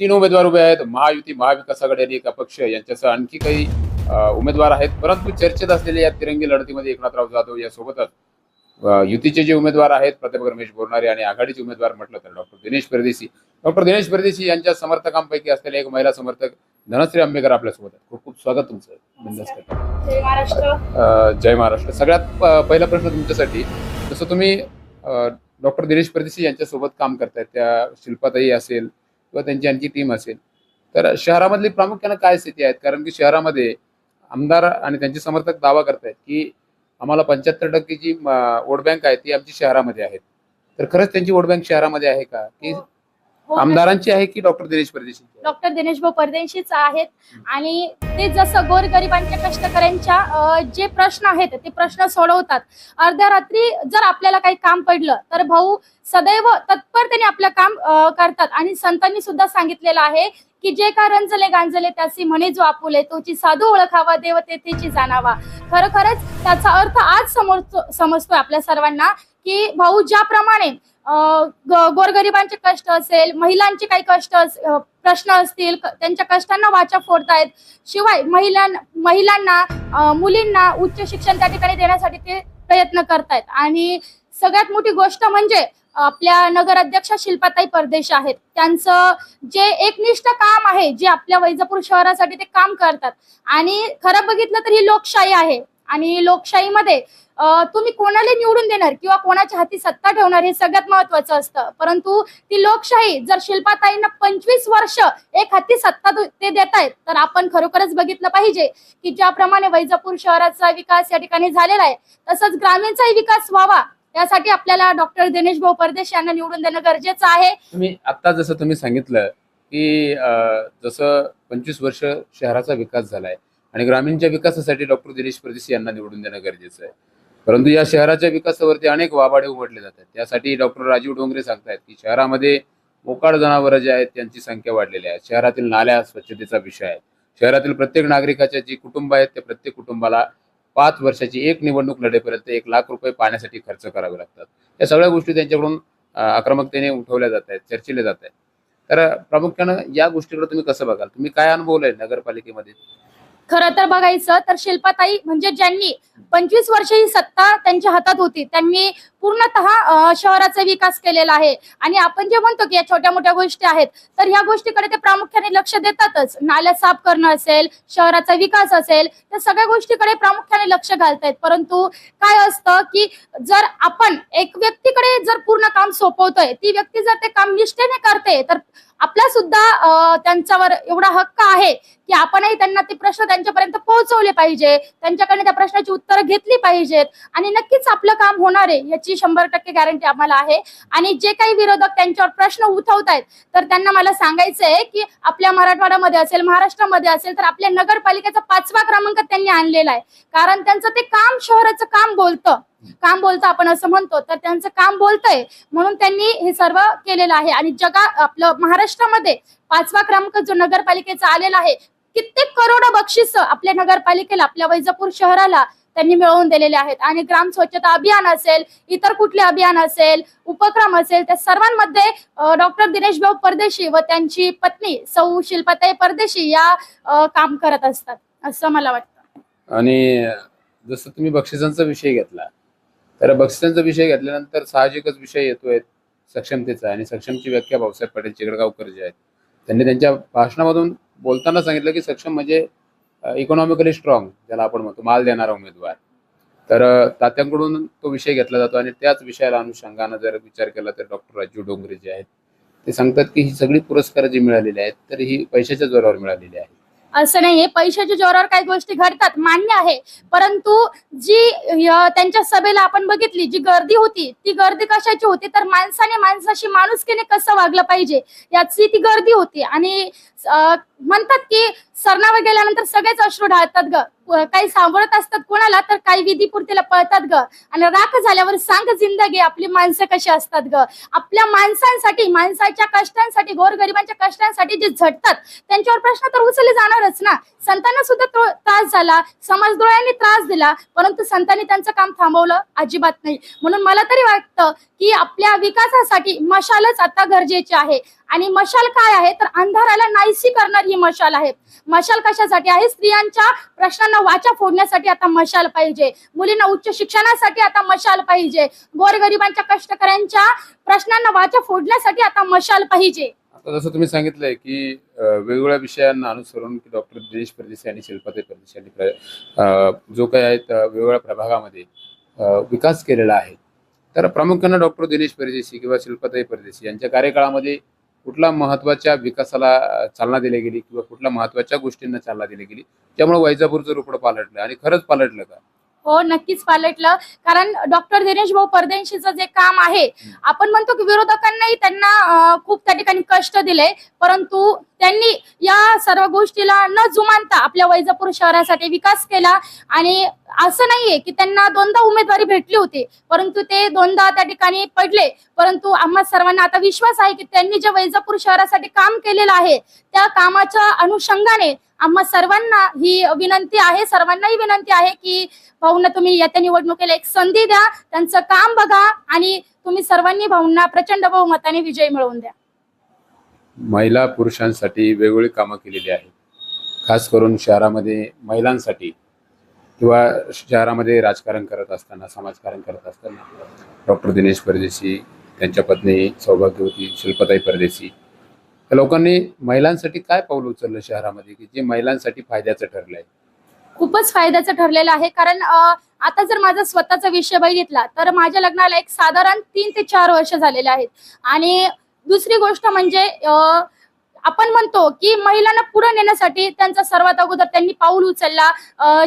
तीन उमेदवार उभे आहेत. महायुती महाविकास आघाडी आणि एक अपक्ष यांच्यासह आणखी काही उमेदवार आहेत. परंतु चर्चेत असलेल्या या तिरंगी लढतीमध्ये एकनाथराव जाधव यासोबतच युतीचे जे उमेदवार आहेत प्राध्यापक रमेश बोरणारे आणि आघाडीचे उमेदवार म्हटलं तर डॉक्टर दिनेश परदेशी. डॉक्टर दिनेश परदेशी यांच्या समर्थकांपैकी असलेले एक महिला समर्थक धनश्री आंबेकर आपल्यासोबत आहेत. खूप खूप स्वागत तुमचं. जय महाराष्ट्र. सगळ्यात पहिला प्रश्न तुमच्यासाठी जसं तुम्ही डॉक्टर दिनेश परदेशी यांच्यासोबत काम करतायत त्या शिल्पाताई असेल किंवा त्यांची आणखी टीम असेल. तर शहरामधली प्रामुख्यानं काय स्थिती आहेत? कारण की शहरामध्ये आमदार आणि त्यांचे समर्थक दावा करतायत की आम्हाला पंच्याहत्तर टक्के जी वोट बँक आहे ती आमची शहरामध्ये आहे. तर खरंच त्यांची वोट बँक शहरामध्ये आहे का? की आमदारांची आहे की डॉक्टर दिनेश परदेशी डॉक्टर दिनेश भाऊ परदेशीच आहेत. आणि ते जसं गोरगरिबांच्या कष्टकऱ्यांच्या जे प्रश्न आहेत ते प्रश्न सोडवतात. अर्ध्या रात्री जर आपल्याला काही काम पडलं तर भाऊ सदैव तत्परतेने आपलं काम करतात. आणि संतांनी सुद्धा सांगितलेलं आहे की जे का रंजले गांजले त्याची म्हणे जो आपुले तोची साधू ओळखावा देव तेथेची जाणावा. खरोखरच त्याचा अर्थ आज समजतो समजतोय आपल्या सर्वांना की भाऊ ज्याप्रमाणे गोरगरिबांचे कष्ट असेल महिलांचे काही कष्ट अस- प्रश्न असतील क- त्यांच्या कष्टांना वाचा फोडतायत. शिवाय महिलां महिलांना मुलींना उच्च शिक्षण त्या ठिकाणी देण्यासाठी ते प्रयत्न करतायत. आणि सगळ्यात मोठी गोष्ट म्हणजे आपल्या नगराध्यक्षा शिल्पाताई परदेश आहेत. त्यांचं जे एकनिष्ठ काम आहे जे आपल्या वैजापूर शहरासाठी ते काम करतात. आणि खरं बघितलं तर ही लोकशाही आहे. आणि लोकशाहीमध्ये तुम्ही कोणाला निवडून देणार किंवा कोणाच्या हाती सत्ता ठेवणार हे सगळ्यात महत्वाचं असतं. परंतु ती लोकशाही जर शिल्पाताईंना पंचवीस वर्ष एक हाती सत्ता ते देत आहेत तर आपण खरोखरच बघितलं पाहिजे की ज्याप्रमाणे वैजापूर शहराचा विकास या ठिकाणी झालेला आहे तसंच ग्रामीणचाही विकास व्हावा त्यासाठी आपल्याला डॉक्टर दिनेश भाऊ परदेश यांना निवडून देणं गरजेचं आहे. तुम्ही आता जसं तुम्ही सांगितलं की जसं पंचवीस वर्ष शहराचा विकास झालाय आणि ग्रामीणच्या विकासासाठी डॉक्टर दिनेश परदेश यांना निवडून देणं गरजेचं आहे. परंतु या शहराच्या विकासावरती अनेक वाबाडे उघडले जातात. त्यासाठी डॉक्टर राजीव डोंगरे सांगतायत की शहरामध्ये मोकाड जनावरं जे आहेत त्यांची संख्या वाढलेली आहे. शहरातील नाल्या स्वच्छतेचा विषय आहे. शहरातील प्रत्येक नागरिकाच्या जी कुटुंब आहेत त्या प्रत्येक कुटुंबाला पाच वर्षाची एक निवडणूक लढेपर्यंत एक लाख रुपये पाण्यासाठी खर्च करावे लागतात. या सगळ्या गोष्टी त्यांच्याकडून आक्रमकतेने उठवल्या जात आहेत चर्चिल्या जात आहेत. तर प्रामुख्यानं या गोष्टीकडे तुम्ही कसं बघाल? तुम्ही काय अनुभवलंय नगरपालिकेमध्ये? खरं तर बघायचं तर शिल्पाताई म्हणजे ज्यांनी पंचवीस वर्ष ही सत्ता त्यांच्या हातात होती त्यांनी पूर्णतः शहराचा विकास केलेला आहे. आणि आपण जे म्हणतो की या छोट्या मोठ्या गोष्टी आहेत तर ह्या गोष्टीकडे ते प्रामुख्याने लक्ष देतातच. नाल्या साफ करणं असेल शहराचा विकास असेल त्या सगळ्या गोष्टीकडे प्रामुख्याने लक्ष घालतायत. परंतु काय असतं की जर आपण एक व्यक्तीकडे जर पूर्ण काम सोपवतोय ती व्यक्ती जर ते काम निष्ठेने करते तर आपला सुद्धा त्यांच्यावर एवढा हक्क आहे की आपणही त्यांना ते प्रश्न त्यांच्यापर्यंत पोहोचवले पाहिजे. त्यांच्याकडे त्या प्रश्नाची उत्तरं घेतली पाहिजेत. आणि नक्कीच आपलं काम होणार आहे याची शंभर टक्के गॅरंटी आम्हाला आहे. आणि जे काही विरोधक त्यांच्यावर प्रश्न उठवतायत तर त्यांना मला सांगायचं आहे की आपल्या मराठवाड्यामध्ये असेल महाराष्ट्रामध्ये असेल तर आपल्या नगरपालिकेचा पाचवा क्रमांक त्यांनी आणलेला आहे. कारण त्यांचं ते काम शहराचं काम बोलतं. काम बोलतं आपण असं म्हणतो तर त्यांचं काम बोलतंय. म्हणून त्यांनी हे सर्व केलेलं आहे. आणि जगा आपलं महाराष्ट्रामध्ये पाचवा क्रमांक जो नगरपालिकेचा आलेला आहे कित्येक करोड बक्षीस आपल्या नगरपालिकेला आपल्या वैजापूर शहराला त्यांनी मिळवून दिलेले आहेत. आणि ग्राम स्वच्छता अभियान असेल इतर कुठले अभियान असेल उपक्रम असेल त्या सर्वांमध्ये डॉक्टर दिनेश भाऊ परदेशी व त्यांची पत्नी सौ शिल्पाताई परदेशी या काम करत असतात असं मला वाटतं. आणि जसं तुम्ही बक्षिसांचा विषय घेतला तर बक्षिसांचा विषय घेतल्यानंतर साहजिकच विषय येतोय सक्षमतेचा आणि सक्षमची व्याख्या भाऊसाहेब पाटील चिकडगावकर जे आहेत. त्यांनी त्यांच्या भाषणामधून बोलताना सांगितलं की सक्षम म्हणजे इकॉनॉमिकली स्ट्रॉंग ज्याला आपण म्हणतो माल देणारा उमेदवार. तर तात्यांकडून तो विषय घेतला जातो आणि त्याच विषयाला अनुषंगानं जर विचार केला तर डॉक्टर राजू डोंगरे जे आहेत ते सांगतात की ही सगळी पुरस्कार जी मिळालेली आहेत तर ही पैशाच्या जोरावर मिळालेली आहे असं नाहीये. पैशाच्या जोरावर काही गोष्टी घडतात मान्य आहे. परंतु जी त्यांच्या सभेला आपण बघितली जी गर्दी होती ती गर्दी कशाची होती? तर माणसाने माणसाशी माणुसकीने कसं वागलं पाहिजे? याची ती गर्दी होती. आणि म्हणतात की सरणावर गेल्यानंतर सगळेच अश्रू ढाळतात ग. काही सांभाळत असतात कोणाला तर काही विधीपूर्तीला पळतात ग. आणि राख झाल्यावर सांग जिंदगी आपली माणसं कशी असतात ग? आपल्या माणसांसाठी माणसाच्या कष्टांसाठी गोरगरिबांच्या कष्टांसाठी जे झटतात त्यांच्यावर प्रश्न तर उचलले जाणारच ना. संतांना सुद्धा त्रास झाला समाजद्रोळ्यांनी त्रास दिला परंतु संतांनी त्यांचं काम थांबवलं अजिबात नाही. म्हणून मला तरी वाटतं की आपल्या विकासासाठी मशालच आता गरजेची आहे. आणि मशाल काय आहे? तर अंधाराला नाहीसी करणारी ही मशाल आहे. मशाल कशासाठी आहे? स्त्रियांच्या प्रश्नांना वाचा फोडण्यासाठी आता मशाल पाहिजे. मुलींना उच्च शिक्षणासाठी आता मशाल पाहिजे. गोरगरिबांच्या कष्टकऱ्यांच्या प्रश्नांना वाचा फोडण्यासाठी आता मशाल पाहिजे. जसं तुम्ही सांगितलंय की वेगवेगळ्या विषयांना अनुसरून की डॉक्टर दिनेश परदेशी आणि शिल्पाताई परदेशी यांनी जो काही आहे वेगवेगळ्या प्रभागामध्ये विकास केलेला आहे. तर प्रामुख्यानं डॉक्टर दिनेश परदेशी किंवा शिल्पाताई परदेशी यांच्या कार्यकाळामध्ये कुठल्या महत्त्वाच्या विकासाला चालना दिली गेली किंवा कुठल्या महत्त्वाच्या गोष्टींना चालना दिली गेली त्यामुळे वैजापूरचं रोपड पालटलं आणि खरंच पालटलं का? हो नक्कीच पालटलं. कारण डॉक्टर दिनेश भाऊ परदेशीचं जे काम आहे आपण म्हणतो की विरोधकांनाही त्यांना खूप त्या ठिकाणी कष्ट दिले परंतु त्यांनी या सर्व गोष्टीला न जुमानता आपल्या वैजापूर शहरासाठी विकास केला आणि असं नाहीये की त्यांना दोनदा उमेदवारी भेटली होती परंतु ते दोनदा त्या ठिकाणी पडले. परंतु आम्हा सर्वांना आता विश्वास आहे की त्यांनी जे वैजापूर शहरासाठी काम केलेलं आहे त्या कामाच्या अनुषंगाने आम्हा सर्वांना ही विनंती आहे सर्वांनाही विनंती आहे की भाऊंना तुम्ही येत्या निवडणुकीला एक संधी द्या त्यांचं काम बघा आणि तुम्ही सर्वांनी भाऊंना प्रचंड बहुमताने विजय मिळवून द्या. महिला पुरुषांसाठी वेगवेगळी कामं केलेली आहेत. खास करून शहरामध्ये महिलांसाठी किंवा शहरामध्ये राजकारण करत असताना समाजकारण करत असताना डॉक्टर दिनेश परदेशी त्यांच्या पत्नी सौभाग्यवती शिल्पताई परदेशी त्या लोकांनी महिलांसाठी काय पाऊल उचललं शहरामध्ये की जे महिलांसाठी फायद्याचं ठरलंय? खूपच फायद्याचं ठरलेलं आहे. कारण आता जर माझा स्वतःचा विषय बघितला तर माझ्या लग्नाला एक साधारण तीन ते चार वर्ष झालेले आहेत. आणि दुसरी गोष्ट म्हणजे आपण म्हणतो की महिलांना पुढे नेण्यासाठी त्यांचा सर्वात अगोदर त्यांनी पाऊल उचलला.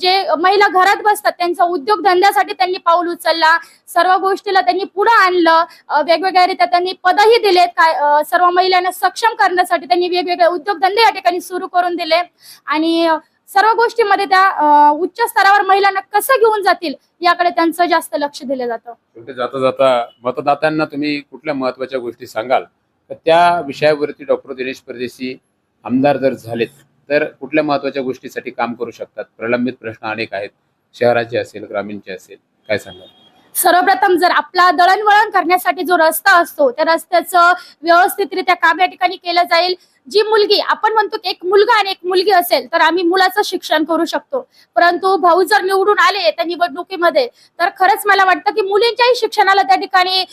जे महिला घरात बसतात त्यांचा उद्योग धंद्यासाठी त्यांनी पाऊल उचलला. सर्व गोष्टीला त्यांनी पुढे आणलं. वेगवेगळ्या रीत्या त्यांनी पदही दिलेत. काय सर्व महिलांना सक्षम करण्यासाठी त्यांनी वेगवेगळे उद्योगधंदे या ठिकाणी सुरू करून दिले. आणि सर्व गोष्टीमध्ये त्या उच्च स्तरावर महिलांना कसं घेऊन जातील याकडे त्यांचं जास्त लक्ष दिलं जातं. जाता जाता मतदात्यांना तुम्ही कुठल्या महत्त्वाच्या गोष्टी सांगाल? तर त्या विषयावरती डॉक्टर दिनेश परदेशी आमदार जर झालेत तर कुठल्या महत्त्वाच्या गोष्टीसाठी काम करू शकतात? प्रलंबित प्रश्न अनेक आहेत. शहराचे असेल ग्रामीणचे असेल काय सांगाल? सर्वप्रथम जर आपला दळणवळण करण्यासाठी जो रस्ता असतो त्या रस्त्याचं व्यवस्थितरित्या काम या ठिकाणी केलं जाईल. जी मुलगी आपण म्हणतो की एक मुलगा आणि एक मुलगी असेल तर आम्ही मुलाचं शिक्षण करू शकतो. परंतु भाऊ जर निवडून आले त्या निवडणुकीमध्ये तर खरंच मला वाटतं की मुलींच्याही शिक्षणाला त्या ठिकाणी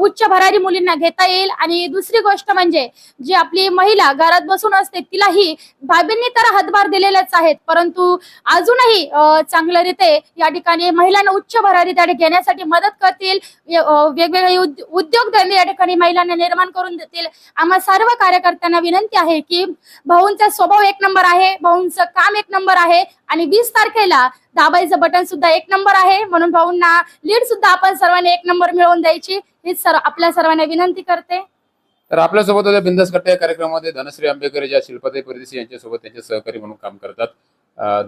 उच्च भरारी मुलींना घेता येईल. आणि दुसरी गोष्ट म्हणजे जी आपली महिला घरात बसून असते तिलाही बाबींनी तर हातभार दिलेलेच आहेत. परंतु अजूनही चांगल्यारीते या ठिकाणी महिलांना उच्च भरारी त्या ठिकाणी घेण्यासाठी मदत करतील. वेगवेगळे उद्योगधंदे या ठिकाणी महिलांना निर्माण करून देतील. आम्हा सर्व कार्यकर्त्यांना विनंती आहे की भाऊंचा स्वभाव एक नंबर आहे भाऊंचं काम एक नंबर आहे आणि वीस तारखेला दाबायचं बटन सुद्धा एक नंबर आहे. म्हणून भाऊंना लीड सुद्धा आपण सर्वांनी एक नंबर मिळवून द्यायची. हीच सर्व आपल्या सर्वांना विनंती करते. तर आपल्यासोबत होत्या बिंदास कट्टा या कार्यक्रमामध्ये धनश्री आंबेकर ज्या शिल्पाताई परदेशी यांच्यासोबत त्यांचे सहकारी म्हणून काम करतात.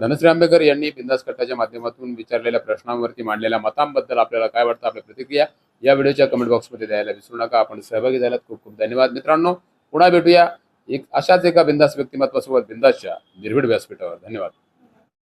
धनश्री आंबेकर यांनी बिंदास कट्टाच्या माध्यमातून विचारलेल्या प्रश्नांवरती मांडलेल्या मतांबद्दल आपल्याला काय वाटतं आपल्या प्रतिक्रिया या व्हिडिओच्या कमेंट बॉक्समध्ये द्यायला विसरू नका. आपण सहभागी झाल्यात खूप खूप धन्यवाद मित्रांनो. पुन्हा भेटूया. एक अशाच एका बिंदास व्यक्तिमत्वासोबत बिंदासच्या निर्भीड व्यासपीठावर. धन्यवाद.